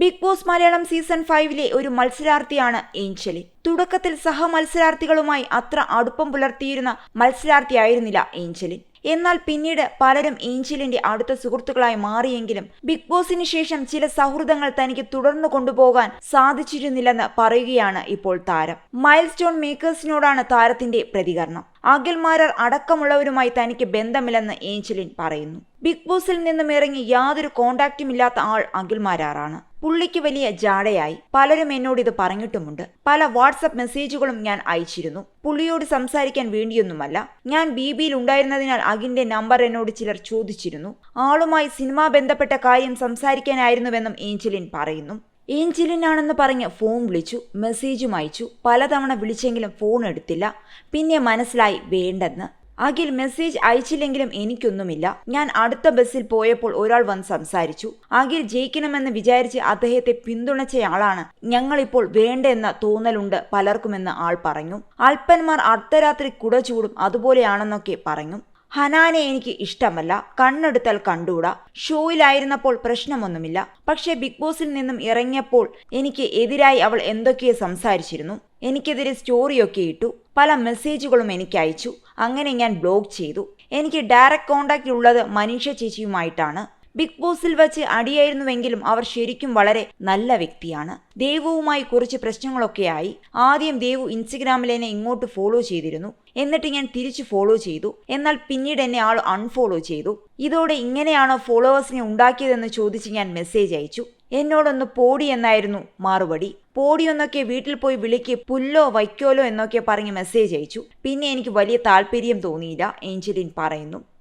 Big Boss Malayalam season ഫൈവിലെ ഒരു മത്സരാർത്ഥിയാണ് ഏഞ്ചലി. തുടക്കത്തിൽ സഹ മത്സരാർത്ഥികളുമായി അത്ര അടുപ്പം പുലർത്തിയിരുന്ന മത്സരാർത്ഥിയായിരുന്നില്ല ഏഞ്ചലി. എന്നാൽ പിന്നീട് പലരും ഏഞ്ചലിന്റെ അടുത്ത സുഹൃത്തുക്കളായി മാറിയെങ്കിലും ബിഗ് ബോസിന് ശേഷം ചില സൗഹൃദങ്ങൾ തനിക്ക് തുടർന്നു കൊണ്ടുപോകാൻ സാധിച്ചിരുന്നില്ലെന്ന് പറയുകയാണ് ഇപ്പോൾ താരം. മൈൽ സ്റ്റോൺ മേക്കേഴ്സിനോടാണ് താരത്തിന്റെ പ്രതികരണം. അഖിൽമാരർ അടക്കമുള്ളവരുമായി തനിക്ക് ബന്ധമില്ലെന്ന് ഏഞ്ചലിൻ പറയുന്നു. ബിഗ് ബോസിൽ നിന്നും ഇറങ്ങി യാതൊരു കോണ്ടാക്റ്റുമില്ലാത്ത ആൾ അഖിൽമാരാറാണ് പുള്ളിക്ക് വലിയ ജാടയായി. പലരും എന്നോട് ഇത് പറഞ്ഞിട്ടുമുണ്ട്. പല വാട്സപ്പ് മെസ്സേജുകളും ഞാൻ അയച്ചിരുന്നു. പുള്ളിയോട് സംസാരിക്കാൻ വേണ്ടിയൊന്നുമല്ല. ഞാൻ ബി ബിയിൽ ഉണ്ടായിരുന്നതിനാൽ അഖിന്റെ നമ്പർ എന്നോട് ചിലർ ചോദിച്ചിരുന്നു. ആളുമായി സിനിമാ ബന്ധപ്പെട്ട കാര്യം സംസാരിക്കാനായിരുന്നുവെന്നും ഏഞ്ചലിൻ പറയുന്നു. ഏഞ്ചലിനാണെന്ന് പറഞ്ഞ് ഫോൺ വിളിച്ചു മെസ്സേജും അയച്ചു. പലതവണ വിളിച്ചെങ്കിലും ഫോൺ എടുത്തില്ല. പിന്നെ മനസ്സിലായി വേണ്ടെന്ന്. അഖിൽ മെസ്സേജ് അയച്ചില്ലെങ്കിലും എനിക്കൊന്നുമില്ല. ഞാൻ അടുത്ത ബസ്സിൽ പോയപ്പോൾ ഒരാൾ വന്ന് സംസാരിച്ചു. അഖിൽ ജയിക്കണമെന്ന് വിചാരിച്ച് അദ്ദേഹത്തെ പിന്തുണച്ചയാളാണ് ഞങ്ങളിപ്പോൾ വേണ്ടെന്ന തോന്നലുണ്ട് പലർക്കുമെന്ന് ആൾ പറഞ്ഞു. അല്പന്മാർ അർദ്ധരാത്രി കുട ചൂടും അതുപോലെയാണെന്നൊക്കെ പറഞ്ഞു. ഹനാനെ എനിക്ക് ഇഷ്ടമല്ല. കണ്ണെടുത്താൽ കണ്ടുകൂടാ. ഷോയിലായിരുന്നപ്പോൾ പ്രശ്നമൊന്നുമില്ല. പക്ഷേ ബിഗ് ബോസിൽ നിന്നും ഇറങ്ങിയപ്പോൾ എനിക്ക് എതിരായി അവൾ എന്തൊക്കെയോ സംസാരിച്ചിരുന്നു. എനിക്കെതിരെ സ്റ്റോറിയൊക്കെ ഇട്ടു. പല മെസ്സേജുകളും എനിക്ക് അയച്ചു. അങ്ങനെ ഞാൻ ബ്ലോക്ക് ചെയ്തു. എനിക്ക് ഡയറക്റ്റ് കോണ്ടാക്റ്റ് ഉള്ളത് മനീഷ ചേച്ചിയുമായിട്ടാണ്. ബിഗ് ബോസിൽ വെച്ച് അടിയായിരുന്നുവെങ്കിലും അവർ ശരിക്കും വളരെ നല്ല വ്യക്തിയാണ്. ദേവുവുമായി കുറച്ച് പ്രശ്നങ്ങളൊക്കെയായി ആദ്യം ദേവു ഇൻസ്റ്റഗ്രാമിൽ എന്നെ ഇങ്ങോട്ട് ഫോളോ ചെയ്തിരുന്നു. എന്നിട്ട് ഞാൻ തിരിച്ചു ഫോളോ ചെയ്തു. എന്നാൽ പിന്നീട് എന്നെ ആൾ അൺഫോളോ ചെയ്തു. ഇതോടെ ഇങ്ങനെയാണോ ഫോളോവേഴ്സിനെ ഉണ്ടാക്കിയതെന്ന് ചോദിച്ച് ഞാൻ മെസ്സേജ് അയച്ചു. എന്നോടൊന്ന് പോടി എന്നായിരുന്നു മറുപടി. പോടിയൊന്നൊക്കെ വീട്ടിൽ പോയി വിളിക്ക് പുല്ലോ വയ്ക്കോലോ എന്നൊക്കെ പറഞ്ഞ് മെസ്സേജ് അയച്ചു. പിന്നെ എനിക്ക് വലിയ താല്പര്യം തോന്നിയില്ല ഏഞ്ചലിൻ പറയുന്നു.